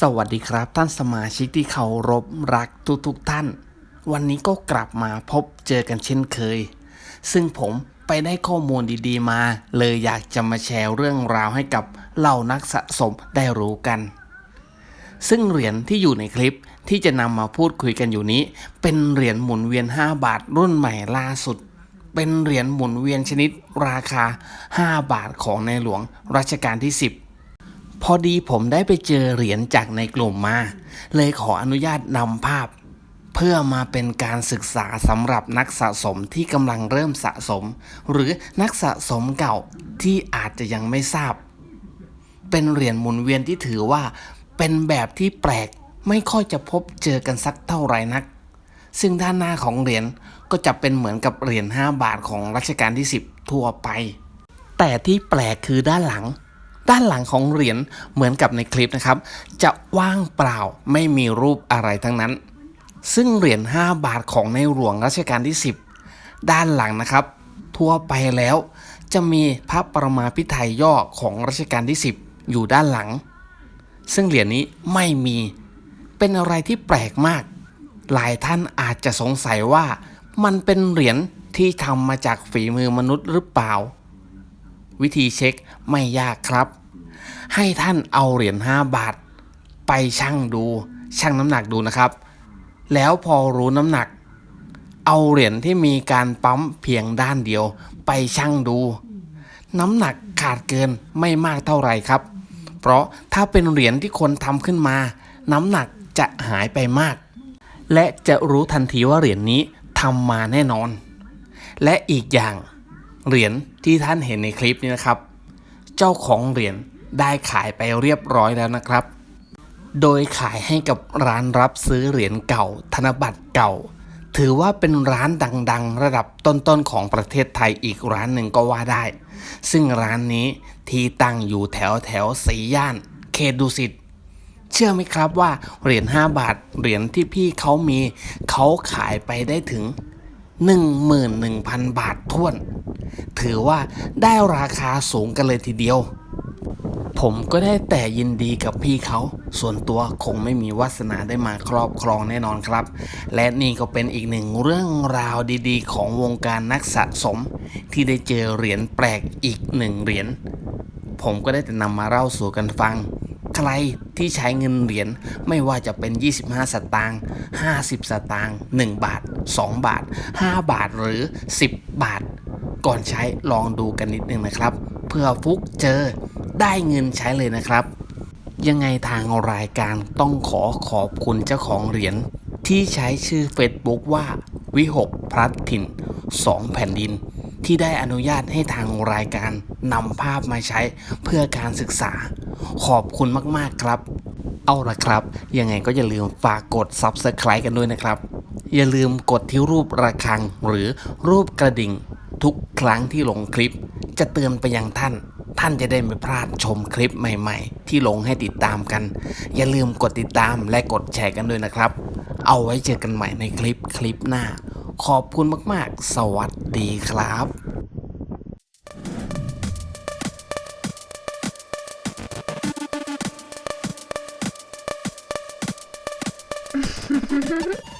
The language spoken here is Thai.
สวัสดีครับท่านสมาชิกที่เคารพรักทุกๆทท่าน วันนี้ก็กลับมาพบเจอกันเช่นเคย ซึ่งผมไปได้ข้อมูลดีๆมา เลยอยากจะมาแชร์เรื่องราวให้กับเหล่านักสะสมได้รู้กัน ซึ่งเหรียญที่อยู่ในคลิปที่จะนำมาพูดคุยกันอยู่นี้ เป็นเหรียญหมุนเวียน 5 บาทรุ่นใหม่ล่าสุด เป็นเหรียญหมุนเวียนชนิดราคา 5 บาทของในหลวงรัชกาลที่ 10 พอดีผมได้ไปเจอเหรียญจากในกลุ่มมา เลยขออนุญาตนำภาพ เพื่อมาเป็นการศึกษาสำหรับนักสะสมที่กำลังเริ่มสะสม หรือนักสะสมเก่าที่อาจจะยังไม่ทราบ เป็นเหรียญหมุนเวียนที่ถือว่า เป็นแบบที่แปลกไม่ค่อยจะพบเจอกันสักเท่าไหร่นัก ซึ่งด้านหน้าของเหรียญก็จะเป็นเหมือนกับเหรียญ5บาทของรัชกาลที่ 10 ทั่วไป แต่ที่แปลกคือด้านหลัง ด้านหลังของเหรียญเหมือนกับในคลิปนะครับ จะว่างเปล่าไม่มีรูปอะไรทั้งนั้น ซึ่งเหรียญ5บาทของในหลวงรัชกาลที่ 10 ด้านหลังนะครับ ทั่วไปแล้ว จะมีพระประมาพิไทยย่อของรัชกาลที่ 10 อยู่ด้านหลัง ซึ่งเหรียญนี้ไม่มีเป็นอะไรที่แปลกมาก หลายท่านอาจจะสงสัยว่ามันเป็นเหรียญที่ทำมาจากฝีมือมนุษย์หรือเปล่า วิธีเช็คไม่ยากครับ ให้ท่านเอาเหรียญ5บาท ไปชั่งดู ชั่งน้ำหนักดูนะครับ แล้วพอรู้น้ำหนัก เอาเหรียญที่มีการปั๊มเพียงด้านเดียว ไปชั่งดู น้ำหนักขาดเกินไม่มากเท่าไหร่ครับ เพราะถ้าเป็นเหรียญที่คนทำขึ้นมา น้ำหนักจะหายไปมาก และจะรู้ทันทีว่าเหรียญนี้ทำมาแน่นอน และอีกอย่างเหรียญที่ท่านเห็นในคลิปนี้นะครับ เจ้าของเหรียญได้ขายไปเรียบร้อยแล้วนะครับ โดยขายให้กับร้านรับซื้อเหรียญเก่า ธนบัตรเก่า ถือว่าเป็นร้านดัง ๆ ระดับต้นๆของประเทศไทยอีกร้านหนึ่งก็ว่าได้ ซึ่งร้านนี้ที่ตั้งอยู่แถวแถวสีย่าน เขตดุสิต เชื่อไหมครับว่าเหรียญ5บาทเหรียญที่พี่เขามีเขาขายไปได้ถึง 11,000 บาทท้วน ถือว่าได้ราคาสูงกันเลยทีเดียว ผมก็ได้แต่ยินดีกับพี่เขา ส่วนตัวคงไม่มีวาสนาได้มาครอบครองแน่นอนครับ และนี่ก็เป็นอีกหนึ่งเรื่องราวดีๆ ของวงการนักสะสม ที่ได้เจอเหรียญแปลกอีกหนึ่งเหรียญผมก็ได้แต่นำมาเล่าสู่กันฟัง ใครที่ใช้เงินเหรียญไม่ว่าจะเป็น 25 สตางค์ 50 สตางค์ 1 บาท 2 บาท 5 บาทหรือ 10 บาท ก่อนใช้ลองดูกันนิดนึงนะครับ เพื่อฟุกเจอได้เงินใช้เลยนะครับ ยังไงทางรายการต้องขอขอบคุณเจ้าของเหรียญที่ใช้ชื่อ Facebook ว่าวิหกพลัดถิ่น 2 แผ่นดิน ที่ได้อนุญาตให้ทางรายการนำภาพมาใช้เพื่อการศึกษา ขอบคุณมากๆครับ เอาละครับ ยังไงก็อย่าลืมฝากกด Subscribe กันด้วยนะครับ อย่าลืมกดที่รูประฆังหรือรูปกระดิ่ง ทุกครั้งที่ลงคลิป จะเตือนไปยังท่าน ท่านจะได้ไม่พลาดชมคลิปใหม่ๆ ที่ลงให้ติดตามกัน อย่าลืมกดติดตามและกดแชร์กันด้วยนะครับ เอาไว้เจอกันใหม่ในคลิปคลิปหน้า ขอบคุณมากๆ สวัสดีครับ Hehehehe